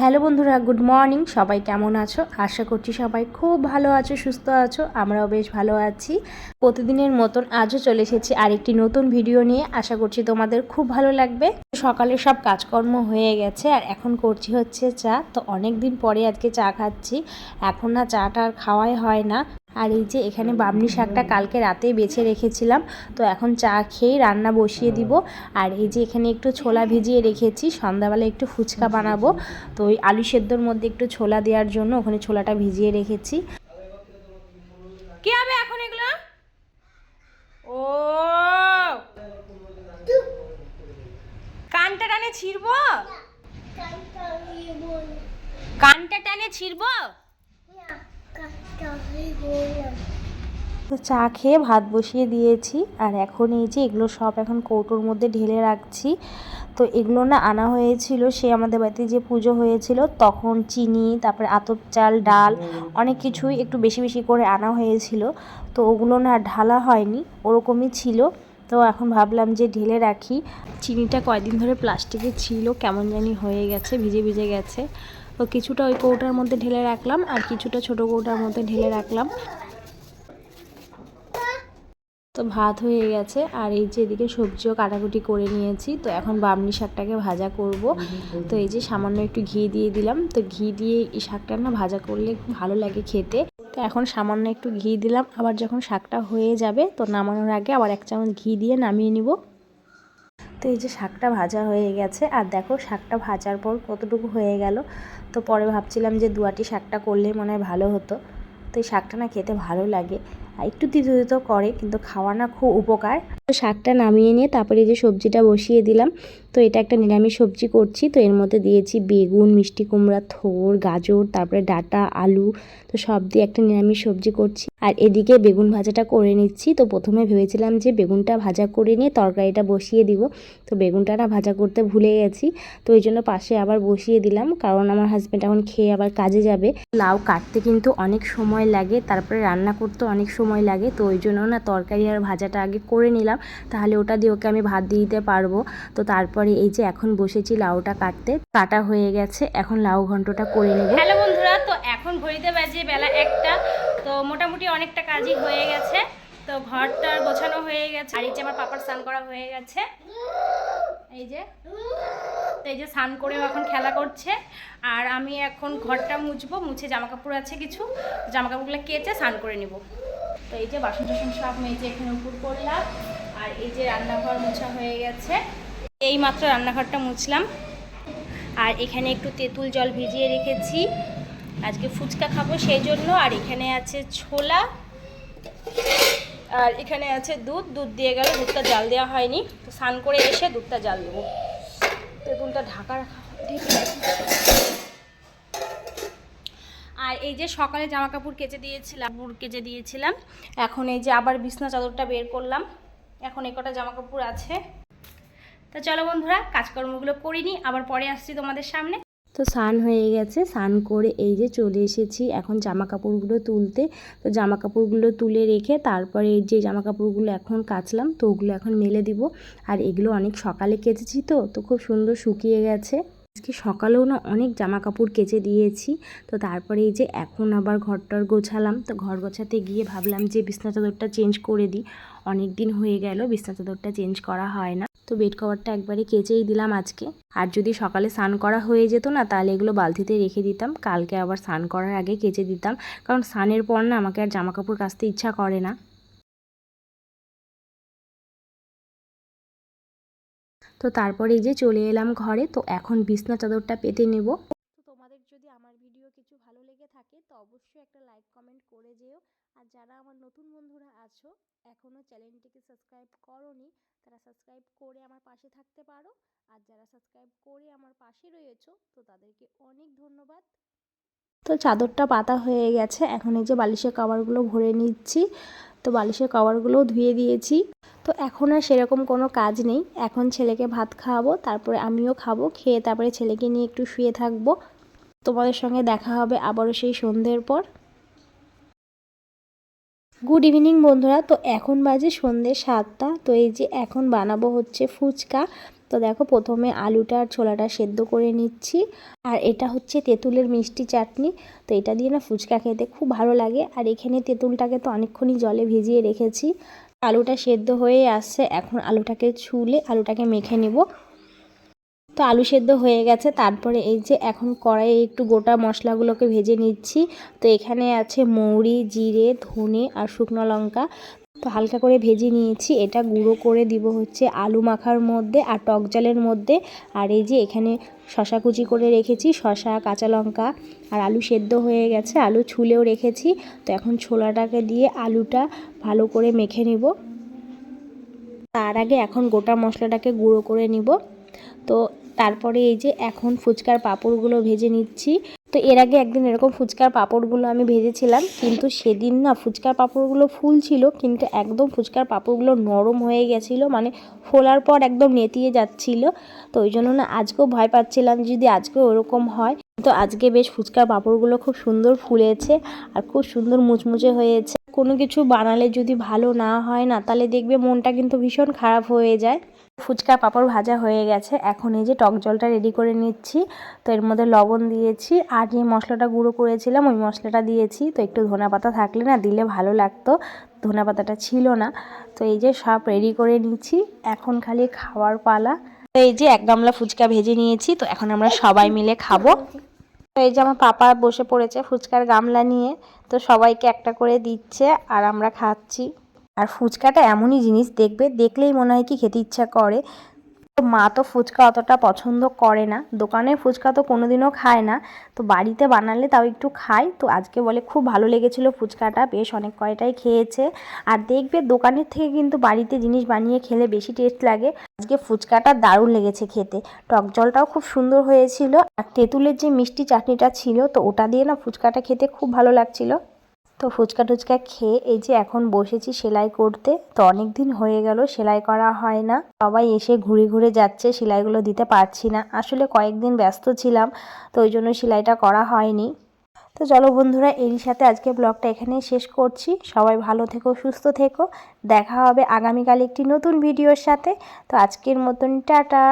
Hello বন্ধুরা, good morning. সবাই কেমন আছো? আশা করছি সবাই খুব ভালো আছো, সুস্থ আছো। আমরাও বেশ ভালো আছি। প্রতিদিনের মতন আজও চলে এসেছি আরেকটি নতুন ভিডিও নিয়ে। আশা করছি তোমাদের খুব ভালো লাগবে। সকালে সব কাজকর্ম হয়ে গেছে আর এখন করছি হচ্ছে চা। তো অনেক দিন পরে আজকে চা খাচ্ছি। এখন না চাটা আর খাওয়াই হয় না। আর এই যে এখানে বামনি শাকটা কালকে রাতেই বেছে রেখেছিলাম তো এখন চা খেয়েই রান্না বসিয়ে দিব। আর এই যে এখানে একটু ছোলা ভিজিয়ে রেখেছি সন্ধ্যাবেলা একটু ফুচকা বানাবো। তো ওই আলু সেদ্ধর মধ্যে একটু ছোলা দেওয়ার জন্য ওখানে ছোলাটা ভিজিয়ে রেখেছি। কি হবে এখন এগুলো? ও! কানটা টানে ছিড়বো? কানটা টানে ছিড়বো? তো চা খেয়ে ভাত বসিয়ে দিয়েছি, আর এখন এই যে এগুলো সব এখন কৌটোর মধ্যে ঢেলে রাখছি। তো এগুলো না আনা হয়েছিল, সে আমাদের বাড়িতে যে পুজো হয়েছিল, তখন চিনি, তারপরে আতপ চাল, ডাল, অনেক কিছুই একটু বেশি বেশি করে আনা হয়েছিল। তো ওগুলো না ঢালা হয়নি, ওরকমই ছিল। তো এখন ভাবলাম যে ঢেলে রাখি। চিনিটা কয়দিন ধরে প্লাস্টিকে ছিল, কেমন জানি হয়ে গেছে, ভিজে ভিজে গেছে। তো কিছুটা ওই কৌটার মধ্যে ঢেলে রাখলাম আর কিছুটা ছোট কৌটার মধ্যে ঢেলে রাখলাম। তো ভাত হয়ে গেছে আর এই যে এদিকে সবজিও কাটাকুটি করে নিয়েছি। তো এখন বামনি শাকটাকে ভাজা করব। তো এই যে সামান্য একটু ঘি দিয়ে দিলাম। তো ঘি দিয়ে এই শাকটা না ভাজা করলে ভালো লাগে খেতে। তো এখন সামান্য একটু ঘি দিলাম। আবার যখন শাকটা হয়ে যাবে তো নামানোর আগে আবার এক চামচ ঘি দিয়ে নামিয়ে নিব। তো এই যে শাকটা ভাজা হয়ে গেছে। আর দেখো শাকটা ভাজার পর কতটুকু হয়ে গেল। তো পরে ভাবছিলাম যে দুয়াটি শাকটা করলেই মনে হয় ভালো হতো। তো এই শাকটা না খেতে ভালো লাগে। আর একটু তিতো তিতো করে, কিন্তু খাওয়া না খুব উপকার। শাকটা নামিয়ে নিয়ে তারপরে যে সবজিটা বসিয়ে দিলাম। তো এটা একটা নিরামিষ সবজি করছি। তো এর মধ্যে দিয়েছি বেগুন, মিষ্টি কুমড়া, থোর, গাজর, তারপরে ডাটা, আলু। তো সব দিয়ে একটা নিরামিষ সবজি করছি। আর এদিকে বেগুন ভাজাটা করে নিচ্ছি। তো প্রথমে ভেবেছিলাম যে বেগুনটা ভাজা করে নিয়ে তরকারিটা বসিয়ে দিব। তো বেগুনটা না ভাজা করতে ভুলে গেছি। তো এই জন্য পাশে আবার বসিয়ে দিলাম। কারণ আমার হাজব্যান্ড এখন খেয়ে আবার কাজে যাবে। লাউ কাটতে কিন্তু অনেক সময় লাগে। তারপরে রান্না করতে অনেক সময় লাগে। তো ওই জন্য না তরকারি আর ভাজাটা আগে করে নিলাম। তাহলে ওটা দিয়ে ওকে আমি ভাত দিয়ে দিতে পারব। তো তারপরে এই যে এখন বসেছি লাউটা কাটতে, কাটা হয়ে গেছে। এখন লাউ ঘন্টটা করে নেব। হ্যালো বন্ধুরা, তো এখন ঘড়িতে বাজে বেলা একটা। তো মোটামুটি অনেকটা কাজই হয়ে গেছে। তো ঘরটা গোছানো হয়ে গেছে। আর এই যে আমার পাপার স্নান করা হয়ে গেছে। এই যে, তো এই যে স্নান করেও এখন খেলা করছে। আর আমি এখন ঘরটা মুছবো, মুছে জামা কাপড় আছে কিছু জামা কাপড়গুলো কেচে স্নান করে নিব। তো এই যে বাসন টাসন সব মেজে এখানে উপর করলাম। আর এই যে রান্নাঘর মোছা হয়ে গেছে, এই মাত্র রান্নাঘরটা মুছলাম। আর এখানে একটু তেঁতুল জল ভিজিয়ে রেখেছি। আজকে ফুচকা খাব সেই জন্য। আর এখানে আছে ছোলা। আর এখানে আছে দুধ। দুধ দিয়ে গেল, দুধটা জাল দেওয়া হয়নি। তো স্নান করে এসে দুধটা জাল দেবো। তেঁতুলটা ঢাকা রাখা আর এই যে সকালে জামা কাপড় কেচে দিয়েছিলাম কেচে দিয়েছিলাম। এখন এই যে আবার বিছনা চাদরটা বের করলাম। এখন এ কটা জামা কাপড় আছে। তো চলো বন্ধুরা, কাজকর্মগুলো করিনি আবার পরে আসছি তোমাদের সামনে। তো স্নান হয়ে গেছে, স্নান করে এই যে চলে এসেছি এখন জামা কাপড়গুলো তুলতে। তো জামা কাপড়গুলো তুলে রেখে তারপরে এই যে জামা কাপড়গুলো এখন কাচলাম, তো ওগুলো এখন মেলে দিব। আর এগুলো অনেক সকালে কেচেছি তো তো খুব সুন্দর শুকিয়ে গেছে। আজকে সকালেও না অনেক জামা কাপড় কেচে দিয়েছি। তো তারপরে এই যে এখন আবার ঘরটার গোছালাম। তো ঘর গোছাতে গিয়ে ভাবলাম যে বিছনা চাদরটা চেঞ্জ করে দিই। অনেক দিন হয়ে গেল, বিছনা চাদরটা চেঞ্জ করা হয় না। তো বেড কভারটা একবারে কেচেই দিলাম আজকে। আর যদি সকালে স্নান করা হয়ে যেত না, তাহলে এগুলো বালতিতে রেখে দিতাম। কালকে আবার স্নান করার আগে কেচে দিতাম। কারণ স্নানের পর না আমাকে আর জামা কাপড় কাচতে ইচ্ছা করে না। তো তারপরে যে চলে এলাম ঘরে, তো এখন বিছনা চাদরটা পেতে নেব। তোমাদের যদি আমার ভিডিও কিছু ভালো লেগে থাকে, তো অবশ্যই একটা লাইক, কমেন্ট করে যেও। আর যারা আমার নতুন বন্ধুরা আছো এখনও চ্যানেলটিকে সাবস্ক্রাইব করনি, তারা সাবস্ক্রাইব করে আমার পাশে থাকতে পারো। আর যারা সাবস্ক্রাইব করে আমার পাশে রয়েছো, তো তাদেরকে অনেক ধন্যবাদ। তো চাদরটা পাতা হয়ে গেছে, এখন এই যে বালিশের কভারগুলো ভরে নিচ্ছি। তো বালিশের কভারগুলোও ধুয়ে দিয়েছি। তো এখন আর সেরকম কোনো কাজ নেই। এখন ছেলেকে ভাত খাওয়াবো, তারপরে আমিও খাব, খেয়ে তারপরে ছেলেকে নিয়ে একটু শুয়ে থাকব। তোমাদের সঙ্গে দেখা হবে আবারও সেই সন্ধ্যের পর। গুড ইভিনিং বন্ধুরা, তো এখন বাজে সন্ধ্যে সাতটা, তো এই যে এখন বানাবো হচ্ছে ফুচকা। তো দেখো প্রথমে আলুটা আর ছোলাটা সেদ্ধ করে নিচ্ছি। আর এটা হচ্ছে তেঁতুলের মিষ্টি চাটনি। তো এটা দিয়ে না ফুচকা খেতে খুব ভালো লাগে। আর এখানে তেঁতুলটাকে তো অনেকক্ষণই জলে ভিজিয়ে রেখেছি। আলুটা সেদ্ধ হয়ে আসছে, এখন আলুটাকে ছুলে আলুটাকে মেখে নেব। তো আলু সেদ্ধ হয়ে গেছে, তারপরে এই যে এখন কড়াইয়ে একটু গোটা মশলাগুলোকে ভেজে নিচ্ছি। তো এখানে আছে মৌরি, জিরে, ধনে আর শুকনো লঙ্কা। তো হালকা করে ভেজে নিয়েছি। এটা গুঁড়ো করে দিব হচ্ছে আলু মাখার মধ্যে আর টক জলের মধ্যে। আর এই যে এখানে শশা কুচি করে রেখেছি শশা কাঁচা লঙ্কা আর আলু সেদ্ধ হয়ে গেছে। আলু ছুলেও রেখেছি। তো এখন ছোলাটাকে দিয়ে আলুটা ভালো করে মেখে নিব। তার আগে এখন গোটা মশলাটাকে গুঁড়ো করে নিব। তো তারপরে এই যে এখন ফুচকার পাঁপড়গুলো ভেজে নিচ্ছি। তো এর আগে একদিন এরকম ফুচকার পাঁপড়গুলো আমি ভেজেছিলাম, কিন্তু সেদিন না ফুচকার পাঁপড়গুলো ফুল ছিল, কিন্তু একদম ফুচকার পাঁপড়গুলো নরম হয়ে গেছিল মানে ফোলার পর একদম নেতিয়ে যাচ্ছিল। তো ওই জন্য না আজকেও ভয় পাচ্ছিলাম যদি আজকেও ওরকম হয়। তো আজকে বেশ ফুচকার পাঁপড়গুলো খুব সুন্দর ফুলেছে আর খুব সুন্দর মুচমুচে হয়েছে। কোনো কিছু বানালে যদি ভালো না হয় না, তাহলে দেখবে মনটা কিন্তু ভীষণ খারাপ হয়ে যায়। ফুচকা পাঁপড় ভাজা হয়ে গেছে। এখন এই যে টক জলটা রেডি করে নিচ্ছি, তো এর মধ্যে লবণ দিয়েছি। আর যে মশলাটা গুঁড়ো করেছিলাম, ওই মশলাটা দিয়েছি। তো একটু ধনা পাতা থাকলে না দিলে ভালো লাগতো। ধনা পাতাটা ছিল না। তো এই যে সব রেডি করে নিচ্ছি। এখন খালি খাওয়ার পালা। তো এই যে এক গামলা ফুচকা ভেজে নিয়েছি। তো এখন আমরা সবাই মিলে খাব। তো এই যে আমার পাপা বসে পড়েছে ফুচকার গামলা নিয়ে। তো সবাইকে একটা করে দিচ্ছে। আর আমরা খাচ্ছি। আর ফুচকাটা এমনই জিনিস, দেখবে, দেখলেই মনে হয় কি খেতে ইচ্ছা করে। তো মা তো ফুচকা অতটা পছন্দ করে না। দোকানের ফুচকা তো কোনোদিনও খায় না। তো বাড়িতে বানালে তাও একটু খায়। তো আজকে বলে খুব ভালো লেগেছিলো ফুচকাটা, বেশ অনেক কয়টাই খেয়েছে। আর দেখবে, দোকানের থেকে কিন্তু বাড়িতে জিনিস বানিয়ে খেলে বেশি টেস্ট লাগে। আজকে ফুচকাটা দারুণ লেগেছে খেতে। টক জলটাও খুব সুন্দর হয়েছিল। আর তেঁতুলের যে মিষ্টি চাটনিটা ছিল, তো ওটা দিয়ে না ফুচকাটা খেতে খুব ভালো লাগছিল। তো ফুচকা টুচকা খেয়ে এই যে এখন বসেছি সেলাই করতে, তো অনেক দিন হয়ে গেল সেলাই করা হয় না। সবাই এসে ঘুরে ঘুরে যাচ্ছে, সেলাইগুলো দিতে পারছি না। আসলে কয়েকদিন ব্যস্ত ছিলাম, তো ওই জন্য সেলাইটা করা হয়নি। তো চলো বন্ধুরা, এরই সাথে আজকে ব্লগটা এখানেই শেষ করছি। সবাই ভালো থেকো, সুস্থ থেকো। দেখা হবে আগামীকাল একটি নতুন ভিডিওর সাথে। তো আজকের মতন টাটা।